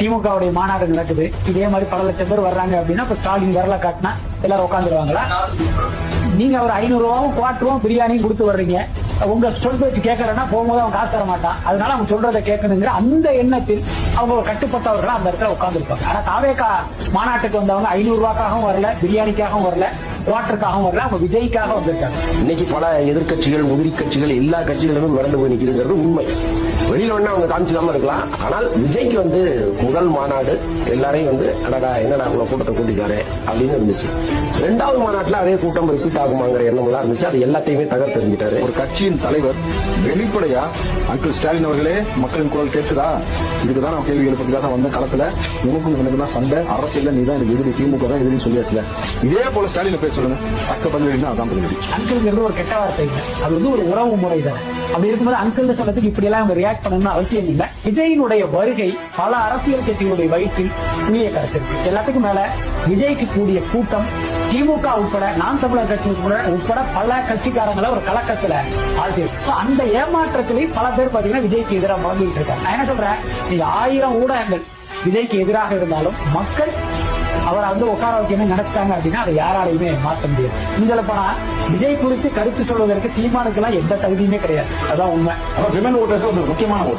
திமுகவுடைய மாநாடு நடக்குது. இதே மாதிரி பல லட்சம் பேர் வர்றாங்க அப்படின்னா இப்ப ஸ்டாலின் விரல காட்டினா எல்லாரும் உட்காந்துருவாங்களா நீங்க ஒரு ஐநூறு ரூபாவும் குவாட்டரும் பிரியாணியும் கொடுத்து வர்றீங்க. உங்க சொல் பேச்சு கேட்கறேன்னா போகும்போது அவன் காசு தர மாட்டான் அதனால அவன் சொல்றதை கேட்கணுங்கிற அந்த எண்ணத்தில் அவங்க கட்டுப்பட்டவர்கள் அந்த இடத்துல உட்காந்துருப்பாங்க ஆனா தாவேக்கா மாநாட்டுக்கு வந்தவங்க ஐநூறு ரூபாய்க்காகவும் வரல பிரியாணிக்காகவும் வரல. குவார்டருக்காக வரல அவங்க விஜய்க்காக வந்திருக்காங்க. இன்னைக்கு பல எதிர்க்கட்சிகள் உதிரி கட்சிகள் எல்லா கட்சிகளுமே மறந்து போய் நிற்கிறது உண்மை. வெளியில வேணா அவங்க காமிச்சிக்காம இருக்கலாம். ஆனால் விஜய்க்கு வந்து முதல் மாநாடு எல்லாரையும் வந்து அடடா என்னடா இவ்வளவு கூட்டத்தை கூட்டிட்டாரு அப்படின்னு இருந்துச்சு. ரெண்டாவது மாநாட்டுல அதே கூட்டம் ரிப்பீட் ஆகுமாங்கிற எண்ணம் எல்லாம் இருந்துச்சு. அது எல்லாத்தையுமே தகர்த்தெறிஞ்சிட்டாரு ஒரு கட்சியின் தலைவர் வெளிப்படையா அங்கிள் ஸ்டாலின் அவர்களே மக்களின் குரல் கேட்குதா? இதுக்கு தான் நான் கேள்வி எழுப்பதுக்காக வந்த காலத்துல உனக்கும் எனக்கு தான் சண்டை. அரசியல் நீ தான் எனக்கு எதிரி திமுக தான் எதிரின்னு சொல்லியாச்சுல. இதே போல ஸ்டாலின் பேச சொல்லுங்க. தக்க பதிலடி அதான் பதிலடி அங்கிள்ங்கிறது ஒரு கெட்ட வார்த்தை அது வந்து ஒரு உறவு முறை தானே அப்படி இருக்கும்போது அங்கிள் சொன்னதுக்கு இப்படி எல்லாம் ரியாக்ட் பண்ணணும்னு அவசியம் இல்லை. விஜயினுடைய வருகை பல அரசியல் கட்சிகளுடைய வயிற்றில் புதிய கருத்திருக்கு எல்லாத்துக்கும் மேல விஜய்க்கு கூடிய கூட்டம் திமுக உட்பட நாம் தமிழர் கட்சி உட்பட உட்பட பல கட்சிக்காரங்களை ஒரு கலக்கத்துல ஆழ்த்திருக்கு அந்த ஏமாற்றத்திலே பல பேர் பாத்தீங்கன்னா விஜய்க்கு எதிராக முழங்கிட்டு இருக்காங்க. நான் என்ன சொல்றேன்? நீங்க ஆயிரம் ஊடகங்கள் விஜய்க்கு எதிராக இருந்தாலும் மக்கள் அவரை வந்து உட்கார வைக்கணும்னு நினைச்சிட்டாங்க அப்படின்னா அதை யாராலையுமே மாற்ற முடியாது. இதுல போனா விஜய் குறித்து கருத்து சொல்வதற்கு சீமானுக்கெல்லாம் எந்த தகுதியுமே கிடையாது. அதான் உண்மை. விமன் ஓட்டர்ஸ் ஒரு முக்கியமான ஓட்டர்